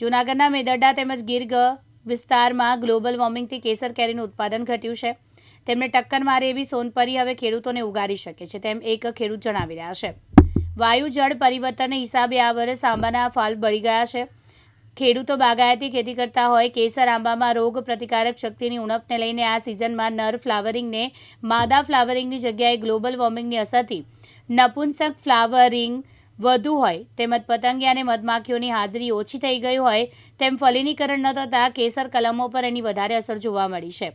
જૂનાગઢના મેદરડા તેમજ ગીરગ વિસ્તારમાં ગ્લોબલ વોર્મિંગથી કેસર કેરીનું ઉત્પાદન ઘટ્યું છે. તેમને ટક્કર મારે એવી સોનપરી હવે ખેડૂતોને ઉગારી શકે છે તેમ એક ખેડૂત જણાવી રહ્યા છે. વાયુ, જળ પરિવર્તનને હિસાબે આ વર્ષ આંબાના ફાલ બળી ગયા છે. ખેડૂતો બાગાયતી ખેતી કરતા હોય કેસર આંબામાં રોગ પ્રતિકારક શક્તિની ઉણપને લઈને આ સિઝનમાં નર ફ્લાવરિંગને, માદા ફ્લાવરિંગની જગ્યાએ ગ્લોબલ વોર્મિંગની અસરથી નપુંસક ફ્લાવરિંગ વધુ હોય. તેમજ પતંગિયા અને મધમાખીઓની હાજરી ઓછી થઈ ગઈ હોય તેમ ફલિનીકરણ ન થતાં કેસર કલમો પર એની વધારે અસર જોવા મળી છે.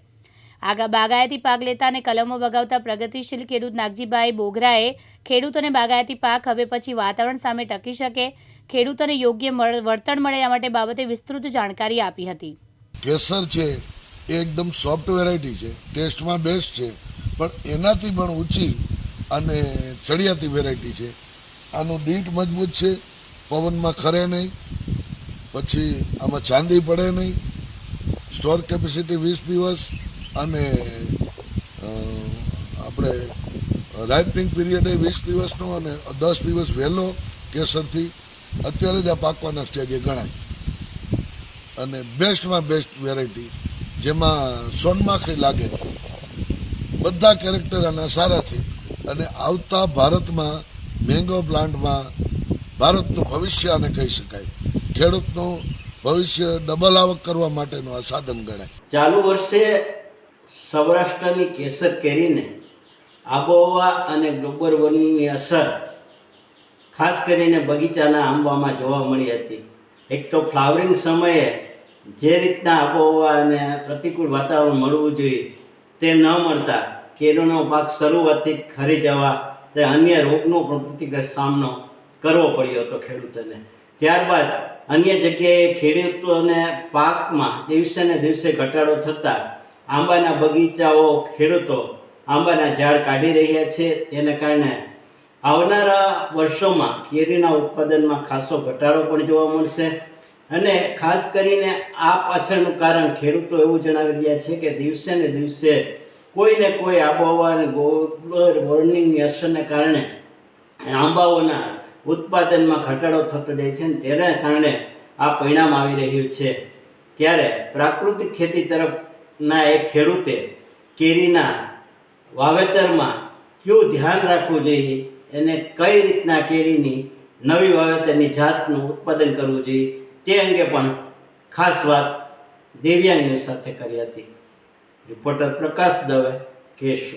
આગા બાગાયતી પાક લેતા અને કલમો બગાવતા પ્રગતિશીલ ખેડૂત નાગજીભાઈ બોગરાએ ખેડૂતોને બાગાયતી પાક હવે પછી વાતાવરણ સામે ટકી શકે, ખેડૂતોને યોગ્ય વળતર મળે આ માટે બાબતે વિસ્તૃત જાણકારી આપી હતી. કેસર છે એકદમ સોફ્ટ વેરાયટી છે ટેસ્ટમાં બેસ્ટ છે, પણ એનાથી પણ ઊંચી અને ચડિયાતી વેરાયટી છે. આનું દીઠ મજબૂત છે, પવનમાં ખરે નહીં, પછી આમાં ચાંદી પડે નહીં, સ્ટોર કેપેસિટી વીસ દિવસ અને આપણે રાઇપનિંગ પીરિયડ એ વીસ દિવસનો અને દસ દિવસ વહેલો કેસરથી, અત્યારે જ આ પાકવાના સ્ટેજે ગણાય. અને બેસ્ટમાં બેસ્ટ વેરાયટી, જેમાં સોનમાખી લાગે. બધા કેરેક્ટર આના સારા છે. અને આવતા ભારતમાં મેંગો પ્લાન્ટમાં ભારતનું ભવિષ્ય આને કહી શકાય. ખેડૂતનું ભવિષ્ય ડબલ આવક કરવા માટેનું આ સાધન ગણાય. ચાલુ વર્ષે સૌરાષ્ટ્રની કેસર કેરીને આબોહવા અને ગ્લોબલ વોર્મિંગની અસર ખાસ કરીને બગીચાના આંબામાં જોવા મળી હતી. એક તો ફ્લાવરિંગ સમયે જે રીતના આબોહવા અને પ્રતિકૂળ વાતાવરણ મળવું જોઈએ તે ન મળતા કેરીનો પાક શરૂઆતથી ખરી જવા તે અન્ય રોગનો પણ પ્રતિકાર સામનો કરવો પડ્યો હતો ખેડૂતોને. ત્યારબાદ અન્ય જગ્યાએ ખેડૂતોને પાકમાં દિવસે ને દિવસે ઘટાડો થતાં આંબાના બગીચાઓ ખેડૂતો આંબાના ઝાડ કાઢી રહ્યા છે. તેને કારણે આવનારા વર્ષોમાં કેરીના ઉત્પાદનમાં ખાસો ઘટાડો પણ જોવા મળશે અને ખાસ કરીને આ પાછળનું કારણ ખેડૂતો એવું જણાવી રહ્યા છે કે દિવસે ને દિવસે કોઈને કોઈ આબોહવાની ગ્લોબલ વોર્મિંગની અસરને કારણે આંબાઓના ઉત્પાદનમાં ઘટાડો થતો જાય છે જેના કારણે આ પરિણામ આવી રહ્યું છે. ત્યારે પ્રાકૃતિક ખેતી તરફના એક ખેડૂતે કેરીના વાવેતરમાં કયું ધ્યાન રાખવું જોઈએ? અને કઈ રીતના કેરીની નવી વાવેતરની જાતનું ઉત્પાદન કરવું જોઈએ? તે અંગે પણ ખાસ વાત દિવ્યાંગની સાથે કરી હતી. રિપોર્ટર પ્રકાશ દવે કેશવ